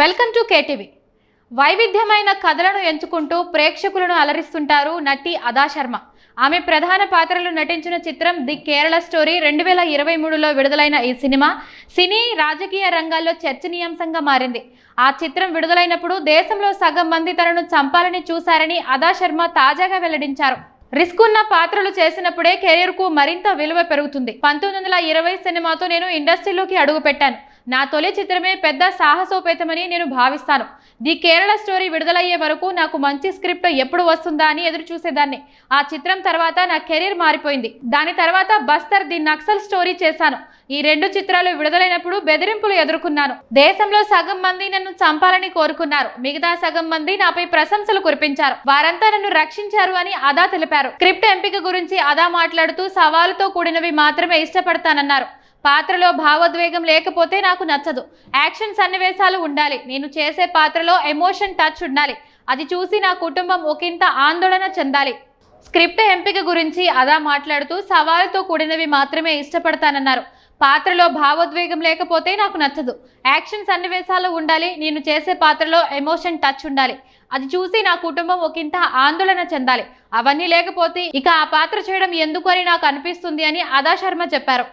Welcome to KTV. వైవిధ్యమైన కథలను ఎంచుకుంటూ ప్రేక్షకులను అలరిస్తుంటారు నటి అదా శర్మ. ఆమె ప్రధాన పాత్రలు నటించిన చిత్రం ది కేరళ స్టోరీ రెండు వేల ఇరవై మూడులో విడుదలైన ఈ సినిమా సినీ రాజకీయ రంగాల్లో చర్చనీయాంశంగా మారింది. ఆ చిత్రం విడుదలైనప్పుడు దేశంలో సగం మంది తనను చంపాలని చూశారని అదా శర్మ తాజాగా వెల్లడించారు. రిస్క్ ఉన్న పాత్రలు చేసినప్పుడే కెరీర్కు మరింత విలువ పెరుగుతుంది. పంతొమ్మిది వందల ఇరవై సినిమాతో నేను ఇండస్ట్రీలోకి అడుగుపెట్టాను. నా తొలి చిత్రమే పెద్ద సాహసోపేతమని నేను భావిస్తాను. ది కేరళ స్టోరీ విడుదలయ్యే వరకు నాకు మంచి స్క్రిప్ట్ ఎప్పుడు వస్తుందా అని ఎదురు చూసేదాన్ని ఆ చిత్రం తర్వాత నా కెరీర్ మారిపోయింది. దాని తర్వాత బస్తర్ ది నక్సల్ స్టోరీ చేశాను. ఈ రెండు చిత్రాలు విడుదలైనప్పుడు బెదిరింపులు ఎదుర్కొన్నాను. దేశంలో సగం మంది నన్ను చంపాలని కోరుకున్నారు. మిగతా సగం మంది నాపై ప్రశంసలు కురిపించారు. వారంతా నన్ను రక్షించారు అని అదా తెలిపారు. స్క్రిప్ట్ ఎంపిక గురించి అదా మాట్లాడుతూ సవాలుతో కూడినవి మాత్రమే ఇష్టపడతానన్నారు. పాత్రలో భావోద్వేగం లేకపోతే నాకు నచ్చదు. యాక్షన్ సన్నివేశాలు ఉండాలి. నేను చేసే పాత్రలో ఎమోషన్ టచ్ ఉండాలి. అది చూసి నా కుటుంబం ఒకంత ఆందోళన చెందాలి. స్క్రిప్ట్ ఎంపిక గురించి అదా మాట్లాడుతూ సవాలుతో కూడినవి మాత్రమే ఇష్టపడతానన్నారు. పాత్రలో భావోద్వేగం లేకపోతే నాకు నచ్చదు. యాక్షన్ సన్నివేశాలు ఉండాలి. నేను చేసే పాత్రలో ఎమోషన్ టచ్ ఉండాలి. అది చూసి నా కుటుంబం ఒకంత ఆందోళన చెందాలి. అవన్నీ లేకపోతే ఇక ఆ పాత్ర చేయడం ఎందుకు అని నాకు అనిపిస్తుంది అని అదా శర్మ చెప్పారు.